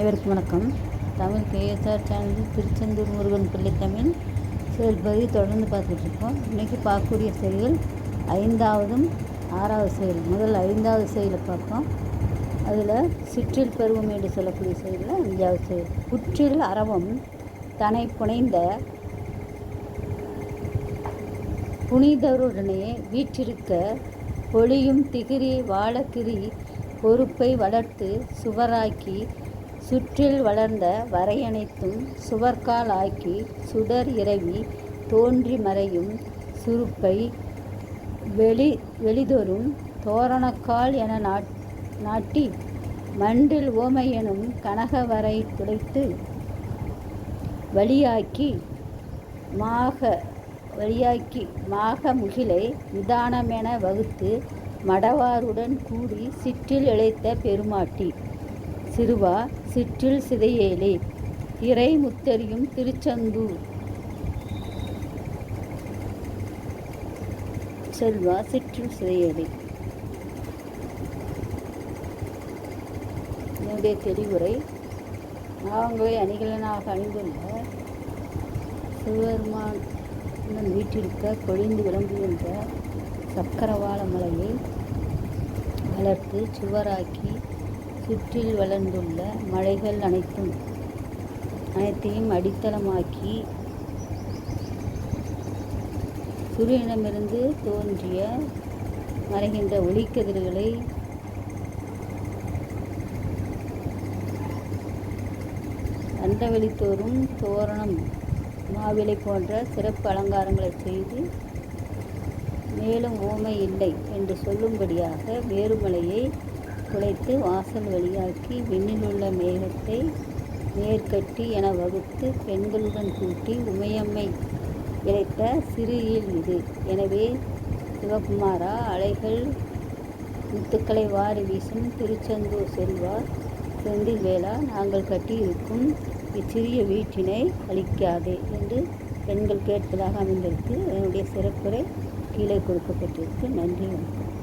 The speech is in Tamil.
அனைவருக்கும் வணக்கம். தமிழ் கேஎஸ்ஆர் சேனலில் திருச்செந்தூர் முருகன் பிள்ளை தமிழ் செயல் பகுதி தொடர்ந்து பார்த்துட்டு இருக்கோம். இன்றைக்கி பார்க்கக்கூடிய செயல் ஐந்தாவதும் ஆறாவது செயல். முதல் ஐந்தாவது செயலை பார்ப்போம். அதில் சிற்றில் பருவம் என்று சொல்லக்கூடிய செயலில் அஞ்சாவது செயல். புற்றில் அரவம் தனை புனைந்த புனிதருடனே வீற்றிருக்க பொழியும் திகிரி வாழக்கிரி பொறுப்பை வளர்த்து சுவராக்கி சுற்றில் வளர்ந்த வரையனைத்தும் சுவர்க்கால் ஆக்கி சுடர் இரவி தோன்றி மறையும் சுருப்பை வெளி வெளிதொரும் தோரணக்கால் என நாட் நாட்டி மண்டில் ஓமை எனும் கனகவரை துடைத்து வழியாக்கி மாக வழியாக்கி மாக முகிலை நிதானமென வகுத்து மடவாருடன் கூடி சிற்றில் இழைத்த பெருமாட்டி. சிறுவா சிற்றில் சிதையேலே. இறை முத்தரியும் திருச்செந்தூர். செல்வா சிற்றில் சிதையேலே. என்னுடைய தெளிவுரை நாவங்களை அணிகலனாக அணிந்துள்ள சிவபெருமான் வீட்டிற்க கொழிந்து விளங்குகின்ற சக்கரவாள மலையை வளர்த்து சுவராக்கி சுற்றில் வளர்ந்துள்ள மலைகள் அனைத்தும் அனைத்தையும் அடித்தளமாக்கி சூரியனிடமிருந்து தோன்றிய மறைகின்ற ஒளிக்கதிர்களை அண்டவெளித்தோறும் தோரணம் மாவிலை போன்ற சிறப்பு அலங்காரங்களை செய்து மேலும் ஊமை இல்லை என்று சொல்லும்படியாக வேறுமலையை குலைத்து வாசல் வழியாக்கி விண்ணிலுள்ள மேகத்தை நேர்கட்டி என வகுத்து பெண்களுடன் கூட்டி உமையம்மை இழைத்த சிறு இது. எனவே சிவகுமாரா அலைகள் முத்துக்களை வாரி வீசும் திருச்செந்தூர் செல்வார் செந்தில் வேளா நாங்கள் கட்டியிருக்கும் இச்சிறிய வீட்டினை அளிக்காதே என்று பெண்கள் கேட்பதாக அமைந்திருக்கு. என்னுடைய சிறப்புரை கீழே கொடுக்கப்பட்டிருக்கு. நன்றி வணக்கம்.